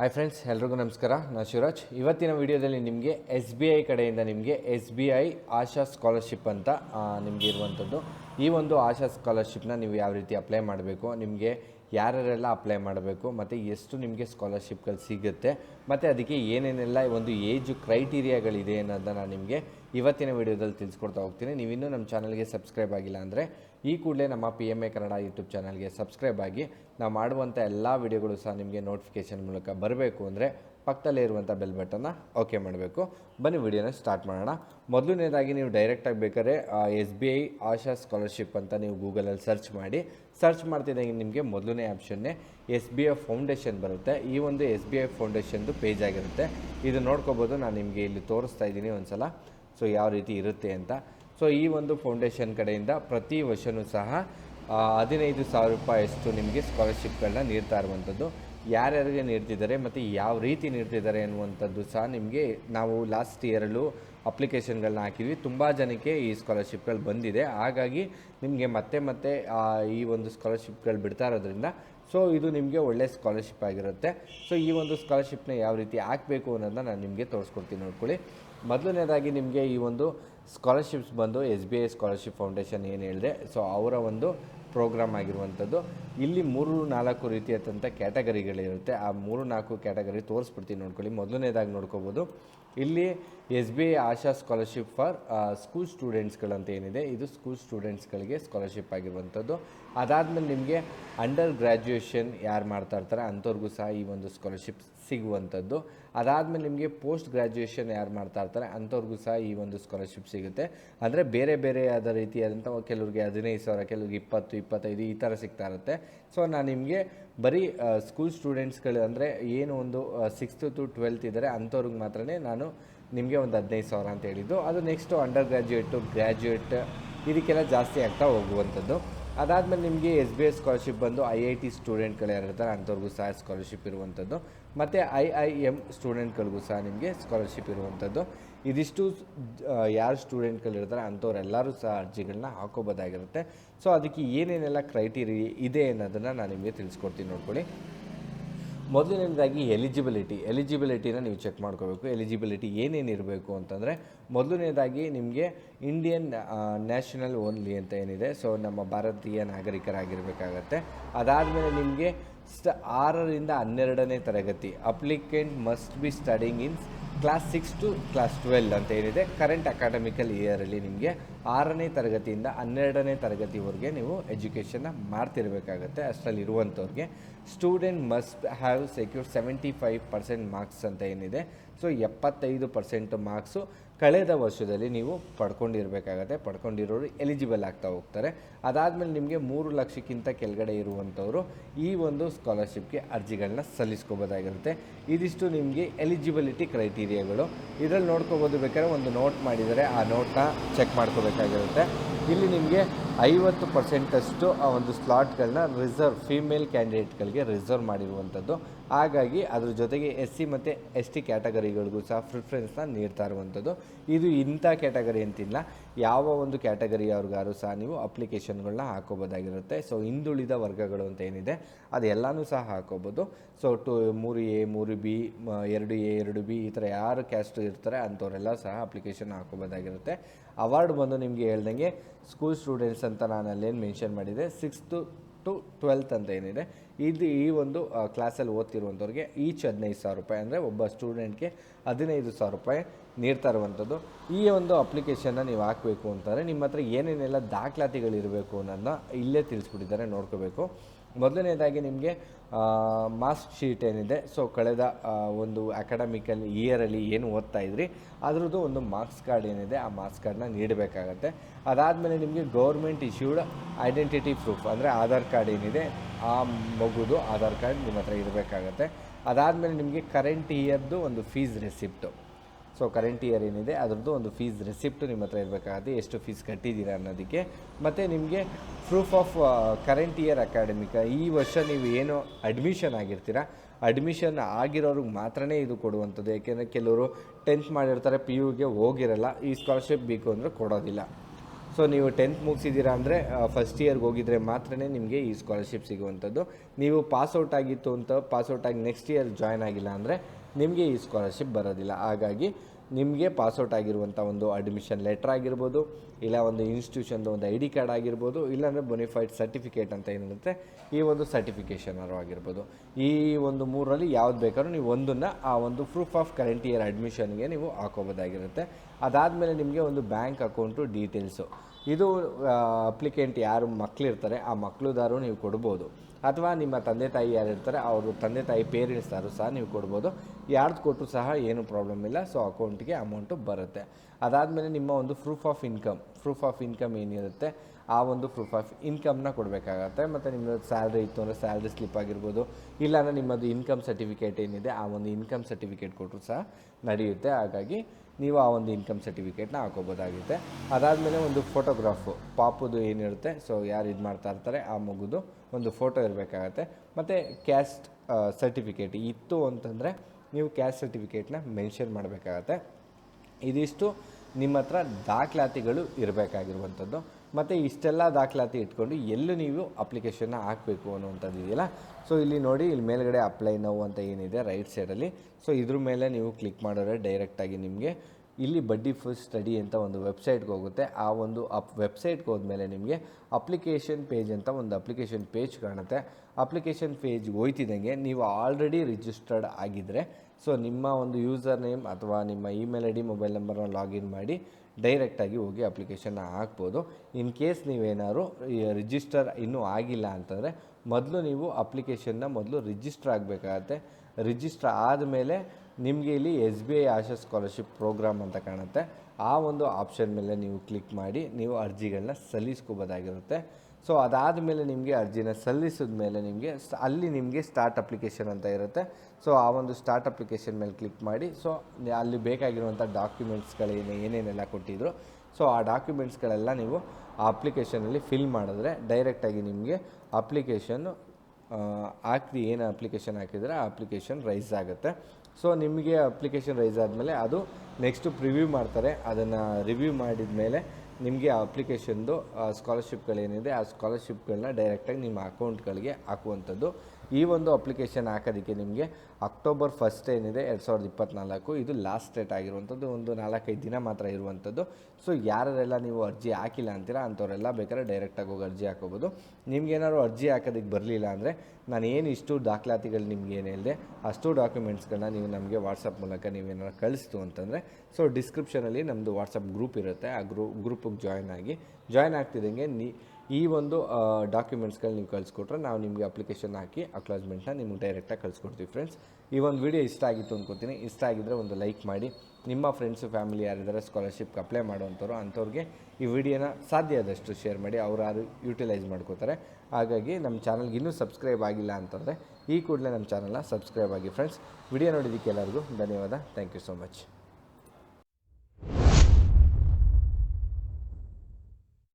Hi friends ಎಲ್ರಿಗೂ ನಮಸ್ಕಾರ. ನಾನು ಶಿವರಾಜ್. ಇವತ್ತಿನ ವಿಡಿಯೋದಲ್ಲಿ ನಿಮಗೆ ಎಸ್ ಬಿ ಐ ಕಡೆಯಿಂದ ನಿಮಗೆ S B I Asha scholarship ಅಂತ ನಿಮಗೆ ಇರುವಂಥದ್ದು ಈ ಒಂದು ಆಶಾ ಸ್ಕಾಲರ್ಶಿಪ್ನ ನೀವು ಯಾವ ರೀತಿ ಅಪ್ಲೈ ಮಾಡಬೇಕು, ನಿಮಗೆ ಯಾರ್ಯಾರೆಲ್ಲ ಅಪ್ಲೈ ಮಾಡಬೇಕು, ಮತ್ತು ಎಷ್ಟು ನಿಮಗೆ ಸ್ಕಾಲರ್ಶಿಪ್ಗಳು ಸಿಗುತ್ತೆ, ಮತ್ತು ಅದಕ್ಕೆ ಏನೇನೆಲ್ಲ ಒಂದು ಏಜ್ ಕ್ರೈಟೀರಿಯಾಗಳಿದೆ ಅನ್ನೋದನ್ನು ನಾನು ನಿಮಗೆ ಇವತ್ತಿನ ವಿಡಿಯೋದಲ್ಲಿ ತಿಳಿಸ್ಕೊಡ್ತಾ ಹೋಗ್ತೀನಿ. ನೀವಿನ್ನೂ ನಮ್ಮ ಚಾನಲ್ಗೆ ಸಬ್ಸ್ಕ್ರೈಬ್ ಆಗಿಲ್ಲ ಅಂದರೆ ಈ ಕೂಡಲೇ ನಮ್ಮ P M A Kannada YouTube ಚಾನಲ್ಗೆ ಸಬ್ಸ್ಕ್ರೈಬ್ ಆಗಿ ನಾವು ಮಾಡುವಂಥ ಎಲ್ಲ ವಿಡಿಯೋಗಳು ಸಹ ನಿಮಗೆ ನೋಟಿಫಿಕೇಷನ್ ಮೂಲಕ ಬರಬೇಕು ಅಂದರೆ ಪಕ್ಕದಲ್ಲೇ ಇರುವಂಥ ಬೆಲ್ ಬಟನ್ನ ಓಕೆ ಮಾಡಬೇಕು. ಬನ್ನಿ ವಿಡಿಯೋನ ಸ್ಟಾರ್ಟ್ ಮಾಡೋಣ. ಮೊದಲನೇದಾಗಿ ನೀವು ಡೈರೆಕ್ಟಾಗಿ ಬೇಕಾದ್ರೆ S B I Asha scholarship ಅಂತ ನೀವು ಗೂಗಲಲ್ಲಿ ಸರ್ಚ್ ಮಾಡಿ. ಸರ್ಚ್ ಮಾಡ್ತಿದ್ದಂಗೆ ನಿಮಗೆ ಮೊದಲನೇ ಆಪ್ಷನ್ನೇ ಎಸ್ ಬಿ ಐ ಫೌಂಡೇಶನ್ ಬರುತ್ತೆ. ಈ ಒಂದು ಎಸ್ ಬಿ ಐ ಫೌಂಡೇಶನ್ದು ಪೇಜ್ ಆಗಿರುತ್ತೆ. ಇದು ನೋಡ್ಕೋಬೋದು, ನಾನು ನಿಮಗೆ ಇಲ್ಲಿ ತೋರಿಸ್ತಾ ಇದ್ದೀನಿ ಒಂದು ಸಲ ಸೊ ಯಾವ ರೀತಿ ಇರುತ್ತೆ ಅಂತ. ಸೊ ಈ ಒಂದು ಫೌಂಡೇಶನ್ ಕಡೆಯಿಂದ ಪ್ರತಿ ವರ್ಷವೂ ಸಹ ಹದಿನೈದು ಸಾವಿರ ರೂಪಾಯಿಯಷ್ಟು ನಿಮಗೆ ಸ್ಕಾಲರ್ಶಿಪ್ಗಳನ್ನ ನೀಡ್ತಾ ಇರುವಂಥದ್ದು. ಯಾರ್ಯಾರಿಗೆ ನೀಡ್ತಿದ್ದಾರೆ ಮತ್ತು ಯಾವ ರೀತಿ ನೀಡ್ತಿದ್ದಾರೆ ಅನ್ನುವಂಥದ್ದು ಸಹ ನಿಮಗೆ ನಾವು ಲಾಸ್ಟ್ ಇಯರಲ್ಲೂ ಅಪ್ಲಿಕೇಶನ್ಗಳನ್ನ ಹಾಕಿದ್ವಿ. ತುಂಬ ಜನಕ್ಕೆ ಈ ಸ್ಕಾಲರ್ಶಿಪ್ಗಳು ಬಂದಿದೆ. ಹಾಗಾಗಿ ನಿಮಗೆ ಮತ್ತೆ ಮತ್ತೆ ಈ ಒಂದು ಸ್ಕಾಲರ್ಶಿಪ್ಗಳು ಬಿಡ್ತಾ ಇರೋದ್ರಿಂದ ಸೊ ಇದು ನಿಮಗೆ ಒಳ್ಳೆ ಸ್ಕಾಲರ್ಶಿಪ್ ಆಗಿರುತ್ತೆ. ಸೊ ಈ ಒಂದು ಸ್ಕಾಲರ್ಶಿಪ್ನ ಯಾವ ರೀತಿ ಹಾಕಬೇಕು ಅನ್ನೋದನ್ನ ನಾನು ನಿಮಗೆ ತೋರಿಸ್ಕೊಡ್ತೀನಿ ನೋಡ್ಕೊಳ್ಳಿ. ಮೊದಲನೇದಾಗಿ ನಿಮಗೆ ಈ ಒಂದು ಸ್ಕಾಲರ್ಶಿಪ್ಸ್ ಬಂದು S B I scholarship foundation ಏನು ಹೇಳಿದೆ ಸೊ ಅವರ ಒಂದು ಪ್ರೋಗ್ರಾಮ್ ಆಗಿರುವಂಥದ್ದು, ಇಲ್ಲಿ ಮೂರು ನಾಲ್ಕು ರೀತಿಯಾದಂಥ ಕ್ಯಾಟಗರಿಗಳಿರುತ್ತೆ. ಆ ಮೂರು ನಾಲ್ಕು ಕ್ಯಾಟಗರಿ ತೋರಿಸ್ಬಿಡ್ತೀನಿ ನೋಡ್ಕೊಳ್ಳಿ. ಮೊದಲನೇದಾಗಿ ನೋಡ್ಕೋಬೋದು. ಇಲ್ಲಿ S B I Asha scholarship for school ಸ್ಟೂಡೆಂಟ್ಸ್ಗಳಂತ ಏನಿದೆ, ಇದು ಸ್ಕೂಲ್ ಸ್ಟೂಡೆಂಟ್ಸ್ಗಳಿಗೆ ಸ್ಕಾಲರ್ಶಿಪ್ ಆಗಿರುವಂಥದ್ದು. ಅದಾದಮೇಲೆ ನಿಮಗೆ ಅಂಡರ್ ಗ್ರ್ಯಾಜುಯೇಷನ್ ಯಾರು ಮಾಡ್ತಾ ಇರ್ತಾರೆ, ಅಂಥವ್ರಿಗೂ ಸಹ ಈ ಒಂದು ಸ್ಕಾಲರ್ಶಿಪ್ ಸಿಗುವಂಥದ್ದು. ಅದಾದಮೇಲೆ ನಿಮಗೆ ಪೋಸ್ಟ್ ಗ್ರ್ಯಾಜುಯೇಷನ್ ಯಾರು ಮಾಡ್ತಾ ಇರ್ತಾರೆ, ಅಂಥವ್ರಿಗೂ ಸಹ ಈ ಒಂದು ಸ್ಕಾಲರ್ಶಿಪ್ ಸಿಗುತ್ತೆ. ಅಂದರೆ ಬೇರೆ ಬೇರೆ ಆದ ರೀತಿಯಾದಂಥ ಕೆಲವ್ರಿಗೆ ಹದಿನೈದು ಸಾವಿರ, ಕೆಲವ್ರಿಗೆ ಇಪ್ಪತ್ತು ಇಪ್ಪತ್ತೈದು ಈ ಥರ ಸಿಗ್ತಾ ಇರುತ್ತೆ ಸೊ, ನಾನು ನಿಮಗೆ ಬರೀ ಸ್ಕೂಲ್ ಸ್ಟೂಡೆಂಟ್ಸ್ಗಳು ಅಂದರೆ ಏನು ಒಂದು ಸಿಕ್ಸ್ತ್ ಟು ಟ್ವೆಲ್ತ್ ಇದ್ದಾರೆ ಅಂಥವ್ರಿಗೆ ಮಾತ್ರ ನಾನು ನಿಮಗೆ ಒಂದು ಹದಿನೈದು ಸಾವಿರ ಅಂತ ಹೇಳಿದ್ದು. ಅದು ನೆಕ್ಸ್ಟು ಅಂಡರ್ ಗ್ರ್ಯಾಜುಯೇಟು ಗ್ರ್ಯಾಜುಯೇಟ್ ಇದಕ್ಕೆಲ್ಲ ಜಾಸ್ತಿ ಆಗ್ತಾ ಹೋಗುವಂಥದ್ದು. ಅದಾದಮೇಲೆ ನಿಮಗೆ ಎಸ್ ಬಿ ಐ ಸ್ಕಾಲರ್ಶಿಪ್ ಬಂದು ಐ ಐ ಟಿ ಸ್ಟೂಡೆಂಟ್ಗಳು ಯಾರು ಇರ್ತಾರೆ ಅಂಥವ್ರಿಗೂ ಸಹ ಸ್ಕಾಲರ್ಶಿಪ್ ಇರುವಂಥದ್ದು. ಮತ್ತು ಐ ಐ ಎಂ ಸ್ಟೂಡೆಂಟ್ಗಳಿಗೂ ಸಹ ನಿಮಗೆ ಸ್ಕಾಲರ್ಶಿಪ್ ಇರುವಂಥದ್ದು. ಇದಿಷ್ಟು ಯಾರು ಸ್ಟೂಡೆಂಟ್ಗಳಿರ್ತಾರೆ ಅಂಥವ್ರೆಲ್ಲರೂ ಸಹ ಅರ್ಜಿಗಳನ್ನ ಹಾಕೋಬೋದಾಗಿರುತ್ತೆ ಸೊ ಅದಕ್ಕೆ ಏನೇನೆಲ್ಲ ಕ್ರೈಟೀರಿಯ ಇದೆ ಅನ್ನೋದನ್ನು ನಾನು ನಿಮಗೆ ತಿಳಿಸ್ಕೊಡ್ತೀನಿ ನೋಡ್ಕೊಳ್ಳಿ. ಮೊದಲನೇದಾಗಿ ಎಲಿಜಿಬಿಲಿಟಿ ಎಲಿಜಿಬಿಲಿಟಿನ ನೀವು ಚೆಕ್ ಮಾಡ್ಕೋಬೇಕು. ಎಲಿಜಿಬಿಲಿಟಿ ಏನೇನು ಇರಬೇಕು ಅಂತಂದರೆ, ಮೊದಲನೇದಾಗಿ ನಿಮಗೆ ಇಂಡಿಯನ್ ನ್ಯಾಷನಲ್ ಓನ್ಲಿ ಅಂತ ಏನಿದೆ. ಸೊ ನಮ್ಮ ಭಾರತೀಯ ನಾಗರಿಕರಾಗಿರಬೇಕಾಗತ್ತೆ. ಅದಾದಮೇಲೆ ನಿಮಗೆ ಸ್ಟ ಆರರಿಂದ ಹನ್ನೆರಡನೇ ತರಗತಿ. Applicant must be studying in class six to class twelve ಅಂತ ಏನಿದೆ ಕರೆಂಟ್ ಅಕಾಡೆಮಿಕಲ್ ಇಯರಲ್ಲಿ ನಿಮಗೆ ಆರನೇ ತರಗತಿಯಿಂದ ಹನ್ನೆರಡನೇ ತರಗತಿವರೆಗೆ ನೀವು ಎಜುಕೇಷನ್ನ ಮಾಡ್ತಿರ್ಬೇಕಾಗತ್ತೆ. ಅಷ್ಟರಲ್ಲಿ ಇರುವಂಥವ್ರಿಗೆ. Student must have secured seventy five percent marks ಅಂತ ಏನಿದೆ. ಸೊ ಎಪ್ಪತ್ತೈದು ಪರ್ಸೆಂಟ್ ಮಾರ್ಕ್ಸು ಕಳೆದ ವರ್ಷದಲ್ಲಿ ನೀವು ಪಡ್ಕೊಂಡಿರಬೇಕಾಗತ್ತೆ. ಪಡ್ಕೊಂಡಿರೋರು ಎಲಿಜಿಬಲ್ ಆಗ್ತಾ ಹೋಗ್ತಾರೆ. ಅದಾದಮೇಲೆ ನಿಮಗೆ ಮೂರು ಲಕ್ಷಕ್ಕಿಂತ ಕೆಳಗಡೆ ಇರುವಂಥವರು ಈ ಒಂದು ಸ್ಕಾಲರ್ಶಿಪ್ಗೆ ಅರ್ಜಿಗಳನ್ನ ಸಲ್ಲಿಸ್ಕೋಬೋದಾಗಿರುತ್ತೆ. ಇದಿಷ್ಟು ನಿಮಗೆ ಎಲಿಜಿಬಿಲಿಟಿ ಕ್ರೈಟೀರಿಯಾಗಳು ಇದರಲ್ಲಿ ನೋಡ್ಕೋಬೋದು ಬೇಕಾದ್ರೆ ಒಂದು ನೋಟ್ ಮಾಡಿದರೆ ಆ ನೋಟ್ನ ಚೆಕ್ ಮಾಡ್ಕೋಬೇಕಾಗಿರುತ್ತೆ. ಇಲ್ಲಿ ನಿಮಗೆ ಐವತ್ತು ಪರ್ಸೆಂಟಷ್ಟು ಆ ಒಂದು ಸ್ಲಾಟ್ಗಳನ್ನ ರಿಸರ್ವ್ ಫೀಮೇಲ್ ಕ್ಯಾಂಡಿಡೇಟ್ಗಳಿಗೆ ರಿಸರ್ವ್ ಮಾಡಿರುವಂಥದ್ದು. ಹಾಗಾಗಿ ಅದ್ರ ಜೊತೆಗೆ ಎಸ್ ಸಿ ಮತ್ತು ಎಸ್ ಟಿ ಕ್ಯಾಟಗರಿಗಳಿಗೂ ಸಹ ಪ್ರಿಫರೆನ್ಸ್ನ ನೀಡ್ತಾ ಇರುವಂಥದ್ದು. ಇದು ಇಂಥ ಕ್ಯಾಟಗರಿ ಅಂತಿಲ್ಲ. ಯಾವ ಒಂದು ಕ್ಯಾಟಗರಿ ಅವ್ರಿಗಾರು ಸಹ ನೀವು ಅಪ್ಲಿಕೇಶನ್ಗಳನ್ನ ಹಾಕೋಬೋದಾಗಿರುತ್ತೆ. ಸೊ, ಹಿಂದುಳಿದ ವರ್ಗಗಳು ಅಂತ ಏನಿದೆ, ಅದೆಲ್ಲನೂ ಸಹ ಹಾಕೋಬೋದು. ಸೊ, ಟು, ಮೂರು ಎ, ಮೂರು ಬಿ ಎರಡು ಎ, ಎರಡು ಬಿ ಈ ಥರ ಯಾರು ಕ್ಯಾಸ್ಟ್ ಇರ್ತಾರೆ ಅಂಥವರೆಲ್ಲ ಸಹ ಅಪ್ಲಿಕೇಶನ್ ಹಾಕೋಬೋದಾಗಿರುತ್ತೆ. ಅವಾರ್ಡ್ ಬಂದು ನಿಮಗೆ ಹೇಳ್ದಂಗೆ ಸ್ಕೂಲ್ ಸ್ಟೂಡೆಂಟ್ಸ್ ಅಂತ ನಾನು ಅಲ್ಲೇನು ಮೆನ್ಷನ್ ಮಾಡಿದೆ, ಸಿಕ್ಸ್ತು ಟು ಟ್ವೆಲ್ತ್ ಅಂತ ಏನಿದೆ. ಇದು ಈ ಒಂದು ಕ್ಲಾಸಲ್ಲಿ ಓದ್ತಿರುವಂಥವ್ರಿಗೆ ಈಚ್ ಹದಿನೈದು ಸಾವಿರ ರೂಪಾಯಿ. ಅಂದರೆ ಒಬ್ಬ ಸ್ಟೂಡೆಂಟ್ಗೆ ಹದಿನೈದು ಸಾವಿರ ರೂಪಾಯಿ. ನೀಡ್ತಾ ಇರುವಂಥದ್ದು. ಈ ಒಂದು ಅಪ್ಲಿಕೇಶನ್ನ ನೀವು ಹಾಕಬೇಕು ಅಂತಂದರೆ ನಿಮ್ಮ ಹತ್ರ ಏನೇನೆಲ್ಲ ದಾಖಲಾತಿಗಳಿರಬೇಕು ಅನ್ನೋದನ್ನ ಇಲ್ಲೇ ತಿಳಿಸ್ಬಿಟ್ಟಿದ್ದಾರೆ, ನೋಡ್ಕೋಬೇಕು. ಮೊದಲನೇದಾಗಿ ನಿಮಗೆ ಮಾರ್ಕ್ಸ್ ಶೀಟ್ ಏನಿದೆ. ಸೊ ಕಳೆದ ಒಂದು ಅಕಾಡೆಮಿಕಲ್ ಇಯರಲ್ಲಿ ಏನು ಓದ್ತಾ ಇದ್ರಿ, ಅದರದ್ದು ಒಂದು ಮಾರ್ಕ್ಸ್ ಕಾರ್ಡ್ ಏನಿದೆ, ಆ ಮಾರ್ಕ್ಸ್ ಕಾರ್ಡ್ನ ನೀಡಬೇಕಾಗತ್ತೆ. ಅದಾದಮೇಲೆ ನಿಮಗೆ ಗೌರ್ಮೆಂಟ್ ಇಶ್ಯೂಡ್ ಐಡೆಂಟಿಟಿ ಪ್ರೂಫ್ ಅಂದರೆ ಆಧಾರ್ ಕಾರ್ಡ್ ಏನಿದೆ, ಆ ಮಗುದು ಆಧಾರ್ ಕಾರ್ಡ್ ನಿಮ್ಮ ಹತ್ರ ಇರಬೇಕಾಗತ್ತೆ. ಅದಾದಮೇಲೆ ನಿಮಗೆ ಕರೆಂಟ್ ಇಯರ್ದು ಒಂದು fees receipt so current year ಏನಿದೆ, ಅದರದ್ದು ಒಂದು ಫೀಸ್ ರೆಸಿಪ್ಟು ನಿಮ್ಮ ಹತ್ರ ಇರಬೇಕಾಗುತ್ತೆ, ಎಷ್ಟು ಫೀಸ್ ಕಟ್ಟಿದ್ದೀರಾ ಅನ್ನೋದಕ್ಕೆ. ಮತ್ತು ನಿಮಗೆ proof of current year academic ಈ ವರ್ಷ ನೀವು ಏನು ಅಡ್ಮಿಷನ್ ಆಗಿರ್ತೀರಾ? ಅಡ್ಮಿಷನ್ ಆಗಿರೋರಿಗೆ ಮಾತ್ರನೇ ಇದು ಕೊಡುವಂಥದ್ದು, ಯಾಕೆಂದರೆ ಕೆಲವರು ಟೆಂತ್ ಮಾಡಿರ್ತಾರೆ ಪಿ ಯುಗೆ ಹೋಗಿರಲ್ಲ, ಈ ಸ್ಕಾಲರ್ಶಿಪ್ ಬೇಕು ಅಂದರೆ ಕೊಡೋದಿಲ್ಲ. ಸೊ ನೀವು ಟೆಂತ್ ಮುಗಿಸಿದ್ದೀರಾ ಅಂದರೆ ಫಸ್ಟ್ ಇಯರ್ಗೆ ಹೋಗಿದ್ರೆ ಮಾತ್ರ ನಿಮಗೆ ಈ ಸ್ಕಾಲರ್ಶಿಪ್ ಸಿಗುವಂಥದ್ದು. ನೀವು ಪಾಸ್ಔಟ್ ಆಗಿತ್ತು ಅಂತ ಪಾಸ್ಔಟ್ ಆಗಿ ನೆಕ್ಸ್ಟ್ ಇಯರ್ ಜಾಯ್ನ್ ಆಗಿಲ್ಲ ಅಂದರೆ ನಿಮಗೆ ಈ ಸ್ಕಾಲರ್ಶಿಪ್ ಬರೋದಿಲ್ಲ. ಹಾಗಾಗಿ ನಿಮಗೆ ಪಾಸ್ಔಟ್ ಆಗಿರುವಂಥ ಒಂದು ಅಡ್ಮಿಷನ್ ಲೆಟ್ರ್ ಆಗಿರ್ಬೋದು, ಇಲ್ಲ ಒಂದು ಇನ್ಸ್ಟಿಟ್ಯೂಷನ್ದು ಒಂದು ಐ ಡಿ ಕಾರ್ಡ್ ಆಗಿರ್ಬೋದು, ಇಲ್ಲಾಂದರೆ ಬೊನಿಫೈಡ್ ಸರ್ಟಿಫಿಕೇಟ್ ಅಂತ ಏನಿರುತ್ತೆ, ಈ ಒಂದು ಸರ್ಟಿಫಿಕೇಷನ್ ಆಗಿರ್ಬೋದು. ಈ ಒಂದು ಮೂರರಲ್ಲಿ ಯಾವ್ದು ಬೇಕಾದ್ರೂ ನೀವು ಒಂದನ್ನು ಆ ಒಂದು ಪ್ರೂಫ್ ಆಫ್ ಕರೆಂಟ್ ಇಯರ್ ಅಡ್ಮಿಷನ್ಗೆ ನೀವು ಹಾಕೋಬೋದಾಗಿರುತ್ತೆ ಅದಾದಮೇಲೆ ನಿಮಗೆ ಒಂದು ಬ್ಯಾಂಕ್ ಅಕೌಂಟು ಡೀಟೇಲ್ಸು ಇದು ಅಪ್ಲಿಕೆಂಟ್ ಯಾರು ಮಕ್ಕಳಿರ್ತಾರೆ ಆ ಮಕ್ಕಳುದಾರು ನೀವು ಕೊಡ್ಬೋದು. ಅಥವಾ ನಿಮ್ಮ ತಂದೆ ತಾಯಿ ಯಾರು ಇರ್ತಾರೆ, ಅವರು ತಂದೆ ತಾಯಿ ಪೇರೆಂಟ್ಸ್ದಾರು ಸಹ ನೀವು ಕೊಡ್ಬೋದು. ಯಾರ್ದು ಕೊಟ್ಟರು ಸಹ ಏನು ಪ್ರಾಬ್ಲಮ್ ಇಲ್ಲ. ಸೊ ಅಕೌಂಟ್ಗೆ ಅಮೌಂಟು ಬರುತ್ತೆ. ಅದಾದಮೇಲೆ ನಿಮ್ಮ ಒಂದು proof of income proof of income ಏನಿರುತ್ತೆ, ಆ ಒಂದು ಪ್ರೂಫ್ ಆಫ್ ಇನ್ಕಮ್ನ ಕೊಡಬೇಕಾಗತ್ತೆ. ಮತ್ತು ನಿಮ್ಮದು ಸ್ಯಾಲ್ರಿ ಇತ್ತು ಅಂದರೆ ಸ್ಯಾಲ್ರಿ ಸ್ಲಿಪ್ ಆಗಿರ್ಬೋದು. ಇಲ್ಲಾಂದರೆ ನಿಮ್ಮದು ಇನ್ಕಮ್ ಸರ್ಟಿಫಿಕೇಟ್ ಏನಿದೆ, ಆ ಒಂದು ಇನ್ಕಮ್ ಸರ್ಟಿಫಿಕೇಟ್ ಕೊಟ್ಟರು ಸಹ ನಡೆಯುತ್ತೆ. ಹಾಗಾಗಿ ನೀವು ಆ ಒಂದು ಇನ್ಕಮ್ ಸರ್ಟಿಫಿಕೇಟ್ನ ಹಾಕೋಬೋದಾಗುತ್ತೆ ಅದಾದಮೇಲೆ ಒಂದು ಫೋಟೋಗ್ರಾಫು ಪಾಪುದು ಏನಿರುತ್ತೆ ಸೊ ಯಾರು ಇದು ಮಾಡ್ತಾ ಇರ್ತಾರೆ, ಆ ಮಗುದು ಒಂದು ಫೋಟೋ ಇರಬೇಕಾಗತ್ತೆ. ಮತ್ತು ಕ್ಯಾಸ್ಟ್ ಸರ್ಟಿಫಿಕೇಟ್ ಇತ್ತು ಅಂತಂದರೆ ನೀವು ಕ್ಯಾಸ್ಟ್ ಸರ್ಟಿಫಿಕೇಟ್ನ ಮೆನ್ಷನ್ ಮಾಡಬೇಕಾಗತ್ತೆ. ಇದಿಷ್ಟು ನಿಮ್ಮ ಹತ್ರ ದಾಖಲಾತಿಗಳು ಇರಬೇಕಾಗಿರುವಂಥದ್ದು. ಮತ್ತು ಇಷ್ಟೆಲ್ಲ ದಾಖಲಾತಿ ಇಟ್ಕೊಂಡು ಎಲ್ಲೂ ನೀವು ಅಪ್ಲಿಕೇಶನ್ನ ಹಾಕಬೇಕು ಅನ್ನುವಂಥದ್ದು ಇದೆಯಲ್ಲ? ಸೊ, ಇಲ್ಲಿ ನೋಡಿ, ಇಲ್ಲಿ ಮೇಲ್ಗಡೆ ಅಪ್ಲೈ ನೋವು ಅಂತ ಏನಿದೆ ರೈಟ್ ಸೈಡಲ್ಲಿ. ಸೊ, ಇದ್ರ ಮೇಲೆ ನೀವು ಕ್ಲಿಕ್ ಮಾಡಿದ್ರೆ ಡೈರೆಕ್ಟಾಗಿ ನಿಮಗೆ ಇಲ್ಲಿ ಬಡ್ಡಿ ಫುಲ್ ಸ್ಟಡಿ ಅಂತ ಒಂದು ವೆಬ್ಸೈಟ್ಗೆ ಹೋಗುತ್ತೆ. ಆ ಒಂದು ಅಪ್ ವೆಬ್ಸೈಟ್ಗೆ ಹೋದ್ಮೇಲೆ ನಿಮಗೆ ಅಪ್ಲಿಕೇಶನ್ ಪೇಜ್ ಅಂತ ಒಂದು ಅಪ್ಲಿಕೇಶನ್ ಪೇಜ್ ಕಾಣುತ್ತೆ. ಅಪ್ಲಿಕೇಶನ್ ಪೇಜ್ ಹೋಯ್ತಿದ್ದಂಗೆ ನೀವು ಆಲ್ರೆಡಿ ರಿಜಿಸ್ಟರ್ಡ್ ಆಗಿದ್ದರೆ ಸೊ ನಿಮ್ಮ ಒಂದು ಯೂಸರ್ ನೇಮ್ ಅಥವಾ ನಿಮ್ಮ ಇಮೇಲ್ ಐ ಡಿ, ಮೊಬೈಲ್ ನಂಬರ್ನ ಲಾಗಿನ್ ಮಾಡಿ ಡೈರೆಕ್ಟಾಗಿ ಹೋಗಿ ಅಪ್ಲಿಕೇಶನ್ನ ಹಾಕ್ಬೋದು. ಇನ್ ಕೇಸ್ ನೀವೇನಾದ್ರು ರಿಜಿಸ್ಟರ್ ಇನ್ನೂ ಆಗಿಲ್ಲ ಅಂತಂದರೆ ಮೊದಲು ನೀವು ಅಪ್ಲಿಕೇಶನ್ನ ಮೊದಲು ರಿಜಿಸ್ಟರ್ ಆಗಬೇಕಾಗತ್ತೆ. ರಿಜಿಸ್ಟರ್ ಆದಮೇಲೆ ನಿಮಗೆ ಇಲ್ಲಿ S B I Asha scholarship programme ಅಂತ ಕಾಣುತ್ತೆ. ಆ ಒಂದು ಆಪ್ಷನ್ ಮೇಲೆ ನೀವು ಕ್ಲಿಕ್ ಮಾಡಿ, ನೀವು ಅರ್ಜಿಗಳನ್ನ ಸಲ್ಲಿಸ್ಕೋಬೋದಾಗಿರುತ್ತೆ. ಸೊ ಅದಾದ ಮೇಲೆ ನಿಮಗೆ ಅರ್ಜಿನ ಸಲ್ಲಿಸಿದ ಮೇಲೆ ನಿಮಗೆ ಅಲ್ಲಿ ನಿಮಗೆ ಸ್ಟಾರ್ಟ್ ಅಪ್ಲಿಕೇಶನ್ ಅಂತ ಇರುತ್ತೆ. ಸೊ ಆ ಒಂದು ಸ್ಟಾರ್ಟ್ ಅಪ್ಲಿಕೇಶನ್ ಮೇಲೆ ಕ್ಲಿಕ್ ಮಾಡಿ ಸೊ ಅಲ್ಲಿ ಬೇಕಾಗಿರುವಂಥ ಡಾಕ್ಯುಮೆಂಟ್ಸ್ಗಳೇನು ಏನೇನೆಲ್ಲ ಕೊಟ್ಟಿದ್ರು. ಸೊ ಆ ಡಾಕ್ಯುಮೆಂಟ್ಸ್ಗಳೆಲ್ಲ ನೀವು ಆ ಅಪ್ಲಿಕೇಶನಲ್ಲಿ ಫಿಲ್ ಮಾಡಿದ್ರೆ ಡೈರೆಕ್ಟಾಗಿ ನಿಮಗೆ ಅಪ್ಲಿಕೇಶನ್ನು ಹಾಕಿ ಏನು ಅಪ್ಲಿಕೇಶನ್ ಹಾಕಿದರೆ ಆ ಅಪ್ಲಿಕೇಶನ್ ರೈಸ್ ಆಗುತ್ತೆ. ಸೊ ನಿಮಗೆ ಅಪ್ಲಿಕೇಶನ್ ರೈಸ್ ಆದಮೇಲೆ ಅದು ನೆಕ್ಸ್ಟು ಪ್ರಿವ್ಯೂ ಮಾಡ್ತಾರೆ. ಅದನ್ನು ರಿವ್ಯೂ ಮಾಡಿದ ಮೇಲೆ ನಿಮಗೆ ಆ ಅಪ್ಲಿಕೇಶನ್ದು ಸ್ಕಾಲರ್ಶಿಪ್ಗಳೇನಿದೆ ಆ ಸ್ಕಾಲರ್ಶಿಪ್ಗಳನ್ನ ಡೈರೆಕ್ಟಾಗಿ ನಿಮ್ಮ ಅಕೌಂಟ್ಗಳಿಗೆ ಹಾಕುವಂಥದ್ದು. ಈ ಒಂದು ಅಪ್ಲಿಕೇಶನ್ ಹಾಕೋದಕ್ಕೆ ನಿಮಗೆ ಅಕ್ಟೋಬರ್ ಫಸ್ಟ್ ಏನಿದೆ, ಎರಡು ಸಾವಿರದ ಇಪ್ಪತ್ತ್ನಾಲ್ಕು ಇದು ಲಾಸ್ಟ್ ಡೇಟ್ ಆಗಿರುವಂಥದ್ದು, ಒಂದು ನಾಲ್ಕೈದು ದಿನ ಮಾತ್ರ ಇರುವಂಥದ್ದು. ಸೊ ಯಾರೆಲ್ಲ ನೀವು ಅರ್ಜಿ ಹಾಕಿಲ್ಲ ಅಂತೀರಾ, ಅಂಥವರೆಲ್ಲ ಬೇಕಾದ್ರೆ ಡೈರೆಕ್ಟಾಗಿ ಹೋಗಿ ಅರ್ಜಿ ಹಾಕೋಬೋದು. ನಿಮ್ಗೇನಾದ್ರು ಅರ್ಜಿ ಹಾಕೋದಕ್ಕೆ ಬರಲಿಲ್ಲ ಅಂದರೆ, ನಾನು ಏನು ಇಷ್ಟು ದಾಖಲಾತಿಗಳು ನಿಮ್ಗೆ ಏನು ಹೇಳಿದೆ, ಅಷ್ಟು ಡಾಕ್ಯುಮೆಂಟ್ಸ್ಗಳನ್ನ ನೀವು ನಮಗೆ ವಾಟ್ಸಪ್ ಮೂಲಕ ನೀವೇನಾದ್ರು ಕಳಿಸ್ತು ಅಂತಂದರೆ ಸೊ ಡಿಸ್ಕ್ರಿಪ್ಷನಲ್ಲಿ ನಮ್ಮದು ವಾಟ್ಸಪ್ ಗ್ರೂಪ್ ಇರುತ್ತೆ. ಆ ಗ್ರೂ ಗ್ರೂಪಿಗೆ ಜಾಯ್ನ್ ಆಗಿ ಜಾಯ್ನ್ ಆಗ್ತಿದ್ದಂಗೆ ನೀ, ಈ ಒಂದು ಡಾಕ್ಯುಮೆಂಟ್ಸ್ಗಳು ನೀವು ಕಳಿಸ್ಕೊಟ್ರೆ, ನಾವು ನಿಮಗೆ ಅಪ್ಲಿಕೇಶನ್ ಹಾಕಿ ಅಕ್ಲಾಜ್ಮೆಂಟ್ನ ನಿಮ್ಗೆ ಡೈರೆಕ್ಟಾಗಿ ಕಳಿಸ್ಕೊಡ್ತೀವಿ ಫ್ರೆಂಡ್ಸ್ ಈ ಒಂದು ವಿಡಿಯೋ ಇಷ್ಟ ಆಗಿತ್ತು ಅಂದ್ಕೋತೀನಿ ಇಷ್ಟ ಆಗಿದ್ದರೆ ಒಂದು ಲೈಕ್ ಮಾಡಿ. ನಿಮ್ಮ ಫ್ರೆಂಡ್ಸು ಫ್ಯಾಮಿಲಿ ಯಾರಿದ್ದಾರೆ ಸ್ಕಾಲರ್ಶಿಪ್ಗೆ ಅಪ್ಲೈ ಮಾಡುವಂಥವ್ರು, ಅಂಥವ್ರಿಗೆ ಈ ವಿಡಿಯೋನ ಸಾಧ್ಯ ಆದಷ್ಟು ಶೇರ್ ಮಾಡಿ. ಅವ್ರು ಯಾರು ಯೂಟಿಲೈಸ್ ಮಾಡ್ಕೋತಾರೆ. ಹಾಗಾಗಿ ನಮ್ಮ ಚಾನಲ್ಗೆ ಇನ್ನೂ ಸಬ್ಸ್ಕ್ರೈಬ್ ಆಗಿಲ್ಲ ಅಂತಂದರೆ ಈ ಕೂಡಲೇ ನಮ್ಮ ಚಾನಲ್ನ ಸಬ್ಸ್ಕ್ರೈಬ್ ಆಗಿ. ಫ್ರೆಂಡ್ಸ್ ವಿಡಿಯೋ ನೋಡಿದ್ದಕ್ಕೆ ಎಲ್ಲರಿಗೂ ಧನ್ಯವಾದ. Thank you so much